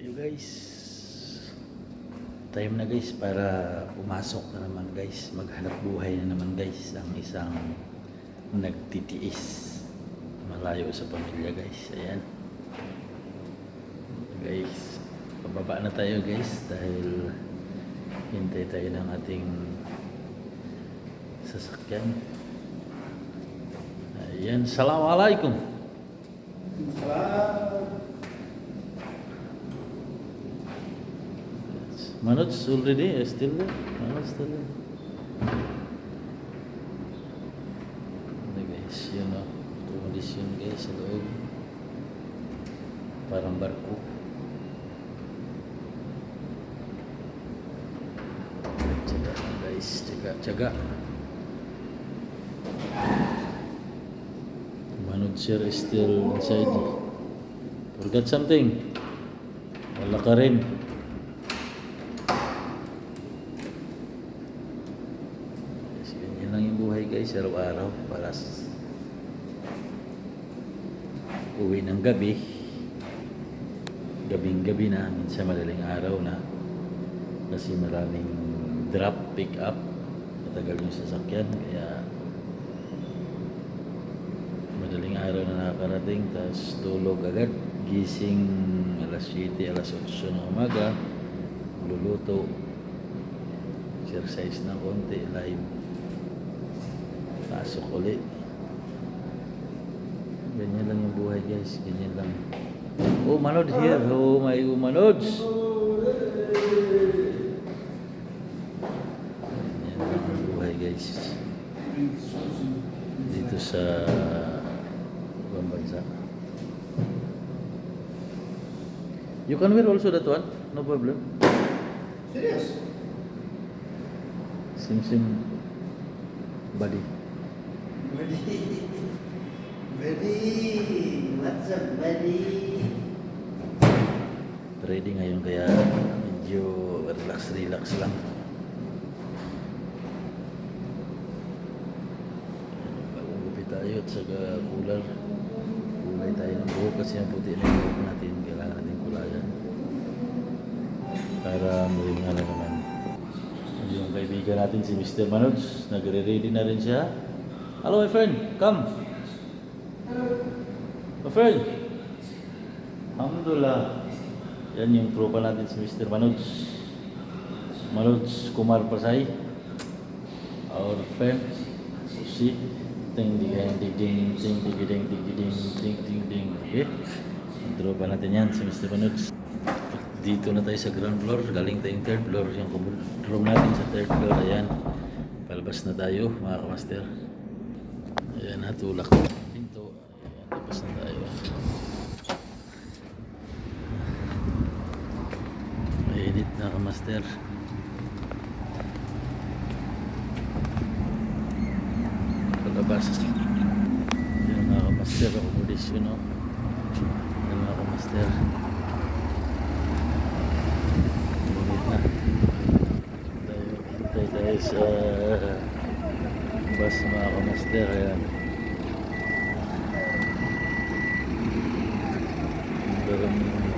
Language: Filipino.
You guys, time na guys para pumasok na naman guys. Maghanap buhay na naman guys ang isang nagtitiis. Malayo sa pamilya guys. Ayan. Guys, pababa na tayo guys dahil hintay tayo ng ating sasakyan. Ayan, Assalamualaikum. Manoj already still there. Manoj still there. Ano guys, yun o. Tumalis yun guys sa loob. Parang barko. Tsaga guys, tsaga, tsaga. Manoj sir is still inside. Forgot something. Wala ka rin. Guys, araw-araw para uwi ng gabi. Gabing gabi na, minsan madaling araw na. Kasi maraming drop pick up. Matagal yung sasakyan, kaya madaling araw na nakakarating. Tapos tulog agad, gising alas 7, alas 8 ng umaga. Luluto, exercise ng konti, live. Pasok ulit. Ganyan lang yung buhay guys, ganyan lang. Oh, Manod here. Oh, my Manods. Ganyan lang ang buhay guys. Dito sa ibang bansa. You can wear also that one, no problem. Serious? Sim sim body. Buddy. Buddy. What's up, buddy? Ready ngayon kaya medyo relax relax lang. Gupit tayo at saka cooler. Kulay tayo ng buhok kasi ang puti na yung buhok natin. Kailangan natin kulayan. Para muling ano naman. Yung kaibigan natin si Mr. Manoj, nagre-ready na rin siya. Hello my friend, come. My friend. Alhamdulillah. Yan yung tropa natin si Mr. Manoj. Manoj Kumar Pasay. Our friend. Si ting ding ding ding ding ding ding ding ding ding ding ding. Okay? Tropa natin yan si Mr. Manoj. Dito na tayo sa ground floor. Galing tayong third floor. Yung room natin sa third floor. Ayan. Palabas na tayo mga kamaster. Ayan, natulak na pinto. Ayan, labas na tayo. Mainit na kamaster. Palabas. Yan mga kamaster. Accommodation, no? Yan mga kamaster. Mainit na. Tayo, hintay tayo sa bus mga kamaster ayan. Ang